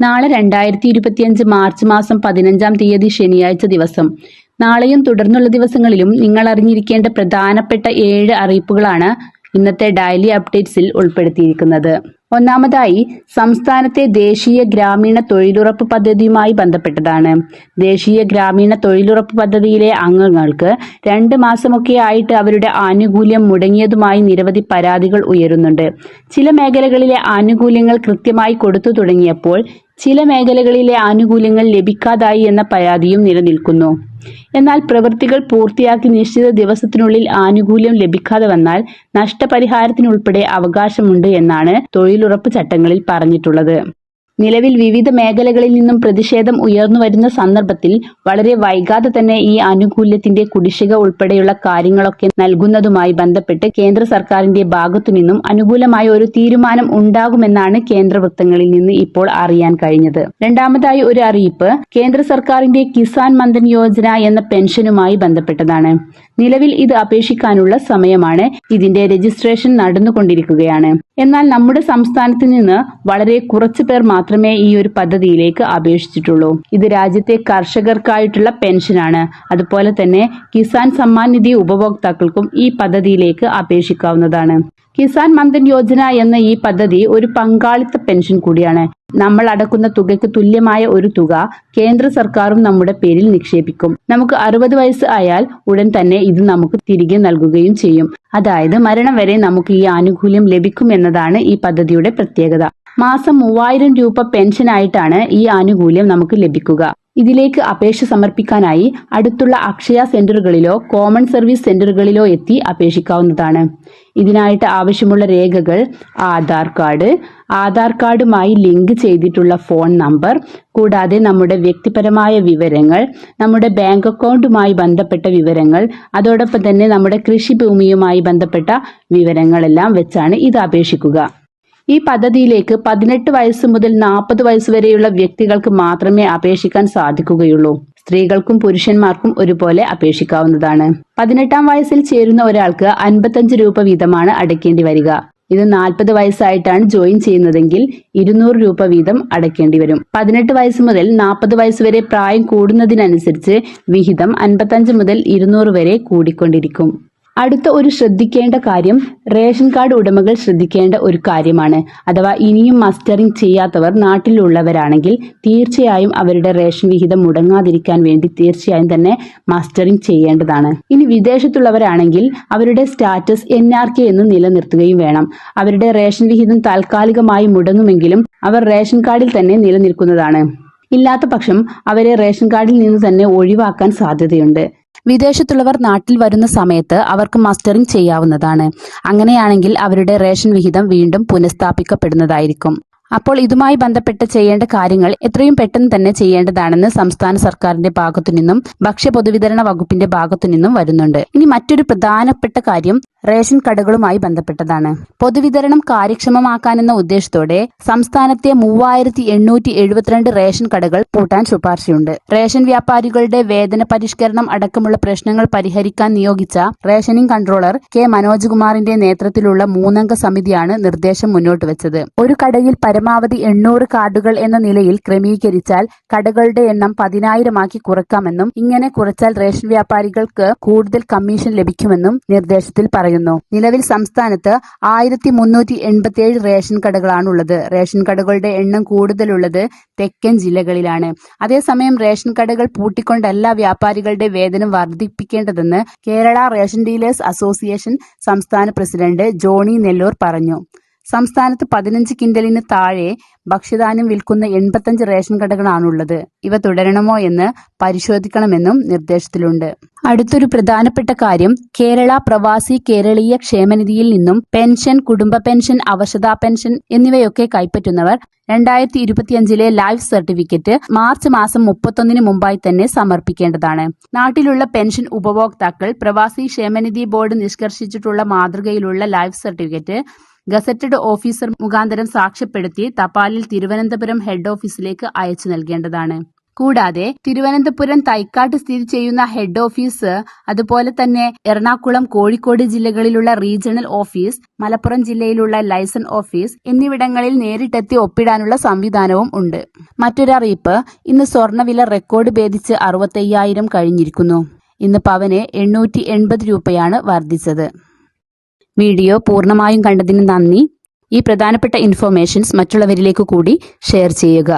നാളെ രണ്ടായിരത്തി ഇരുപത്തിയഞ്ച് മാർച്ച് മാസം പതിനഞ്ചാം തീയതി ശനിയാഴ്ച ദിവസം. നാളെയും തുടർന്നുള്ള ദിവസങ്ങളിലും നിങ്ങൾ അറിഞ്ഞിരിക്കേണ്ട പ്രധാനപ്പെട്ട ഏഴ് അറിയിപ്പുകളാണ് ഇന്നത്തെ ഡയലി അപ്ഡേറ്റ്സിൽ ഉൾപ്പെടുത്തിയിരിക്കുന്നത്. ഒന്നാമതായി സംസ്ഥാനത്തെ ദേശീയ ഗ്രാമീണ തൊഴിലുറപ്പ് പദ്ധതിയുമായി ബന്ധപ്പെട്ടതാണ്. ദേശീയ ഗ്രാമീണ തൊഴിലുറപ്പ് പദ്ധതിയിലെ അംഗങ്ങൾക്ക് രണ്ട് മാസമൊക്കെ ആയിട്ട് അവരുടെ ആനുകൂല്യം മുടങ്ങിയതുമായി നിരവധി പരാതികൾ ഉയരുന്നുണ്ട്. ചില മേഖലകളിലെ ആനുകൂല്യങ്ങൾ കൃത്യമായി കൊടുത്തു തുടങ്ങിയപ്പോൾ ചില മേഖലകളിലെ ആനുകൂല്യങ്ങൾ ലഭിക്കാതായി എന്ന പരാതിയും നിലനിൽക്കുന്നു. എന്നാൽ പ്രവൃത്തികൾ പൂർത്തിയാക്കി നിശ്ചിത ദിവസത്തിനുള്ളിൽ ആനുകൂല്യം ലഭിക്കാതെ വന്നാൽ നഷ്ടപരിഹാരത്തിനുൾപ്പെടെ അവകാശമുണ്ട് എന്നാണ് തൊഴിലുറപ്പ് ചട്ടങ്ങളിൽ പറഞ്ഞിട്ടുള്ളത്. നിലവിൽ വിവിധ മേഖലകളിൽ നിന്നും പ്രതിഷേധം ഉയർന്നു വരുന്ന സന്ദർഭത്തിൽ വളരെ വൈകാതെ തന്നെ ഈ ആനുകൂല്യത്തിന്റെ കുടിശ്ശിക ഉൾപ്പെടെയുള്ള കാര്യങ്ങളൊക്കെ നൽകുന്നതുമായി ബന്ധപ്പെട്ട് കേന്ദ്ര സർക്കാരിന്റെ ഭാഗത്തു നിന്നും അനുകൂലമായ ഒരു തീരുമാനം ഉണ്ടാകുമെന്നാണ് കേന്ദ്ര വൃത്തങ്ങളിൽ നിന്ന് ഇപ്പോൾ അറിയാൻ കഴിഞ്ഞത്. രണ്ടാമതായി ഒരു അറിയിപ്പ് കേന്ദ്ര സർക്കാരിന്റെ കിസാൻ മന്ദൻ യോജന എന്ന പെൻഷനുമായി ബന്ധപ്പെട്ടതാണ്. നിലവിൽ ഇത് അപേക്ഷിക്കാനുള്ള സമയമാണ്. ഇതിന്റെ രജിസ്ട്രേഷൻ നടന്നുകൊണ്ടിരിക്കുകയാണ്. എന്നാൽ നമ്മുടെ സംസ്ഥാനത്ത് നിന്ന് വളരെ കുറച്ചു പേർ മാത്രമേ ഈ ഒരു പദ്ധതിയിലേക്ക് അപേക്ഷിച്ചിട്ടുള്ളൂ. ഇത് രാജ്യത്തെ കർഷകർക്കായിട്ടുള്ള പെൻഷനാണ്. അതുപോലെ തന്നെ കിസാൻ സമ്മാൻ നിധി ഉപഭോക്താക്കൾക്കും ഈ പദ്ധതിയിലേക്ക് അപേക്ഷിക്കാവുന്നതാണ്. കിസാൻ മന്ദൻ യോജന എന്ന ഈ പദ്ധതി ഒരു പങ്കാളിത്ത പെൻഷൻ കൂടിയാണ്. നമ്മൾ അടക്കുന്ന തുകയ്ക്ക് തുല്യമായ ഒരു തുക കേന്ദ്ര സർക്കാരും നമ്മുടെ പേരിൽ നിക്ഷേപിക്കും. നമുക്ക് അറുപത് വയസ്സ് ആയാൽ ഉടൻ തന്നെ ഇത് നമുക്ക് തിരികെ നൽകുകയും ചെയ്യും. അതായത് മരണം വരെ നമുക്ക് ഈ ആനുകൂല്യം ലഭിക്കും എന്നതാണ് ഈ പദ്ധതിയുടെ പ്രത്യേകത. മാസം മൂവായിരം രൂപ പെൻഷനായിട്ടാണ് ഈ ആനുകൂല്യം നമുക്ക് ലഭിക്കുക. ഇതിലേക്ക് അപേക്ഷ സമർപ്പിക്കാനായി അടുത്തുള്ള അക്ഷയ സെന്ററുകളിലോ കോമൺ സർവീസ് സെന്ററുകളിലോ എത്തി അപേക്ഷിക്കാവുന്നതാണ്. ഇതിനായിട്ട് ആവശ്യമുള്ള രേഖകൾ ആധാർ കാർഡ് ആധാർ കാർഡുമായി ലിങ്ക് ചെയ്തിട്ടുള്ള ഫോൺ നമ്പർ കൂടാതെ നമ്മുടെ വ്യക്തിപരമായ വിവരങ്ങൾ നമ്മുടെ ബാങ്ക് അക്കൗണ്ടുമായി ബന്ധപ്പെട്ട വിവരങ്ങൾ അതോടൊപ്പം തന്നെ നമ്മുടെ കൃഷിഭൂമിയുമായി ബന്ധപ്പെട്ട വിവരങ്ങളെല്ലാം വെച്ചാണ് ഇത് അപേക്ഷിക്കുക. ഈ പദ്ധതിയിലേക്ക് പതിനെട്ട് വയസ്സ് മുതൽ നാൽപ്പത് വയസ്സ് വരെയുള്ള വ്യക്തികൾക്ക് മാത്രമേ അപേക്ഷിക്കാൻ സാധിക്കുകയുള്ളൂ. സ്ത്രീകൾക്കും പുരുഷന്മാർക്കും ഒരുപോലെ അപേക്ഷിക്കാവുന്നതാണ്. പതിനെട്ടാം വയസ്സിൽ ചേരുന്ന ഒരാൾക്ക് അൻപത്തഞ്ച് രൂപ വീതമാണ് അടയ്ക്കേണ്ടി വരിക. ഇത് നാൽപ്പത് വയസ്സായിട്ടാണ് ജോയിൻ ചെയ്യുന്നതെങ്കിൽ ഇരുന്നൂറ് രൂപ വീതം അടയ്ക്കേണ്ടി വരും. പതിനെട്ട് വയസ്സ് മുതൽ നാൽപ്പത് വയസ്സ് വരെ പ്രായം കൂടുന്നതിനനുസരിച്ച് വിഹിതം അൻപത്തഞ്ച് മുതൽ ഇരുന്നൂറ് വരെ കൂടിക്കൊണ്ടിരിക്കും. അടുത്ത ഒരു ശ്രദ്ധിക്കേണ്ട കാര്യം റേഷൻ കാർഡ് ഉടമകൾ ശ്രദ്ധിക്കേണ്ട ഒരു കാര്യമാണ്. അഥവാ ഇനിയും മസ്റ്ററിംഗ് ചെയ്യാത്തവർ നാട്ടിലുള്ളവരാണെങ്കിൽ തീർച്ചയായും അവരുടെ റേഷൻ വിഹിതം മുടങ്ങാതിരിക്കാൻ വേണ്ടി തീർച്ചയായും തന്നെ മസ്റ്ററിംഗ് ചെയ്യേണ്ടതാണ്. ഇനി വിദേശത്തുള്ളവരാണെങ്കിൽ അവരുടെ സ്റ്റാറ്റസ് എൻ ആർ കെ എന്ന് നിലനിർത്തുകയും വേണം. അവരുടെ റേഷൻ വിഹിതം താൽക്കാലികമായി മുടങ്ങുമെങ്കിലും അവർ റേഷൻ കാർഡിൽ തന്നെ നിലനിൽക്കുന്നതാണ്. ഇല്ലാത്ത പക്ഷം അവരെ റേഷൻ കാർഡിൽ നിന്ന് തന്നെ ഒഴിവാക്കാൻ സാധ്യതയുണ്ട്. വിദേശത്തുള്ളവർ നാട്ടിൽ വരുന്ന സമയത്ത് അവർക്ക് മസ്റ്ററിംഗ് ചെയ്യാവുന്നതാണ്. അങ്ങനെയാണെങ്കിൽ അവരുടെ റേഷൻ വിഹിതം വീണ്ടും പുനഃസ്ഥാപിക്കപ്പെടുന്നതായിരിക്കും. അപ്പോൾ ഇതുമായി ബന്ധപ്പെട്ട് ചെയ്യേണ്ട കാര്യങ്ങൾ എത്രയും പെട്ടെന്ന് തന്നെ ചെയ്യേണ്ടതാണെന്ന് സംസ്ഥാന സർക്കാരിന്റെ ഭാഗത്തു നിന്നും ഭക്ഷ്യ പൊതുവിതരണ വകുപ്പിന്റെ ഭാഗത്തു നിന്നും വരുന്നുണ്ട്. ഇനി മറ്റൊരു പ്രധാനപ്പെട്ട കാര്യം റേഷൻ കടകളുമായി ബന്ധപ്പെട്ടതാണ്. പൊതുവിതരണം കാര്യക്ഷമമാക്കാനെന്ന ഉദ്ദേശത്തോടെ സംസ്ഥാനത്തെ മൂവായിരത്തി എണ്ണൂറ്റി എഴുപത്തിരണ്ട് റേഷൻ കടകൾ പൂട്ടാൻ ശുപാർശയുണ്ട്. റേഷൻ വ്യാപാരികളുടെ വേതന പരിഷ്കരണം അടക്കമുള്ള പ്രശ്നങ്ങൾ പരിഹരിക്കാൻ നിയോഗിച്ച റേഷനിംഗ് കൺട്രോളർ കെ മനോജ് കുമാറിന്റെ നേതൃത്വത്തിലുള്ള മൂന്നംഗ സമിതിയാണ് നിർദ്ദേശം മുന്നോട്ട് വെച്ചത്. ഒരു കടയിൽ പരമാവധി എണ്ണൂറ് കാർഡുകൾ എന്ന നിലയിൽ ക്രമീകരിച്ചാൽ കടകളുടെ എണ്ണം പതിനായിരമാക്കി കുറക്കാമെന്നും ഇങ്ങനെ കുറച്ചാൽ റേഷൻ വ്യാപാരികൾക്ക് കൂടുതൽ കമ്മീഷൻ ലഭിക്കുമെന്നും നിർദ്ദേശത്തിൽ പറയുന്നു. നിലവിൽ സംസ്ഥാനത്ത് ആയിരത്തി മുന്നൂറ്റി എൺപത്തിയേഴ് റേഷൻ കടകളാണുള്ളത്. റേഷൻ കടകളുടെ എണ്ണം കൂടുതലുള്ളത് തെക്കൻ ജില്ലകളിലാണ്. അതേസമയം റേഷൻ കടകൾ പൂട്ടിക്കൊണ്ടല്ല വ്യാപാരികളുടെ വേതനം വർദ്ധിപ്പിക്കേണ്ടതെന്ന് കേരള റേഷൻ ഡീലേഴ്സ് അസോസിയേഷൻ സംസ്ഥാന പ്രസിഡന്റ് ജോണി നെല്ലൂർ പറഞ്ഞു. സംസ്ഥാനത്ത് പതിനഞ്ച് കിൻഡലിന് താഴെ ഭക്ഷ്യധാന്യം വിൽക്കുന്ന എൺപത്തഞ്ച് റേഷൻ കടകളാണുള്ളത്. ഇവ തുടരണമോ എന്ന് പരിശോധിക്കണമെന്നും നിർദ്ദേശത്തിലുണ്ട്. അടുത്തൊരു പ്രധാനപ്പെട്ട കാര്യം കേരള പ്രവാസി കേരളീയ ക്ഷേമനിധിയിൽ നിന്നും പെൻഷൻ കുടുംബ പെൻഷൻ അവശതാ പെൻഷൻ എന്നിവയൊക്കെ കൈപ്പറ്റുന്നവർ രണ്ടായിരത്തി ഇരുപത്തിയഞ്ചിലെ ലൈഫ് സർട്ടിഫിക്കറ്റ് മാർച്ച് മാസം മുപ്പത്തൊന്നിന് മുമ്പായി തന്നെ സമർപ്പിക്കേണ്ടതാണ്. നാട്ടിലുള്ള പെൻഷൻ ഉപഭോക്താക്കൾ പ്രവാസി ക്ഷേമനിധി ബോർഡ് നിഷ്കർഷിച്ചിട്ടുള്ള മാതൃകയിലുള്ള ലൈഫ് സർട്ടിഫിക്കറ്റ് ഗസറ്റഡ് ഓഫീസർ മുഖാന്തരം സാക്ഷ്യപ്പെടുത്തി തപാലിൽ തിരുവനന്തപുരം ഹെഡ് ഓഫീസിലേക്ക് അയച്ചു നൽകേണ്ടതാണ്. കൂടാതെ തിരുവനന്തപുരം തൈക്കാട്ട് സ്ഥിതി ചെയ്യുന്ന ഹെഡ് ഓഫീസ് അതുപോലെ തന്നെ എറണാകുളം കോഴിക്കോട് ജില്ലകളിലുള്ള റീജിയണൽ ഓഫീസ് മലപ്പുറം ജില്ലയിലുള്ള ലൈസൺ ഓഫീസ് എന്നിവിടങ്ങളിൽ നേരിട്ടെത്തി ഒപ്പിടാനുള്ള സംവിധാനവും ഉണ്ട്. മറ്റൊരറിയിപ്പ് ഇന്ന് സ്വർണവില റെക്കോർഡ് ഭേദിച്ച് അറുപത്തയ്യായിരം കഴിഞ്ഞിരിക്കുന്നു. ഇന്ന് പവന് എണ്ണൂറ്റി എൺപത് രൂപയാണ് വർദ്ധിച്ചത്. വീഡിയോ പൂർണമായും കണ്ടതിന് നന്ദി. ഈ പ്രധാനപ്പെട്ട ഇൻഫോർമേഷൻസ് മറ്റുള്ളവരിലേക്ക് കൂടി ഷെയർ ചെയ്യുക.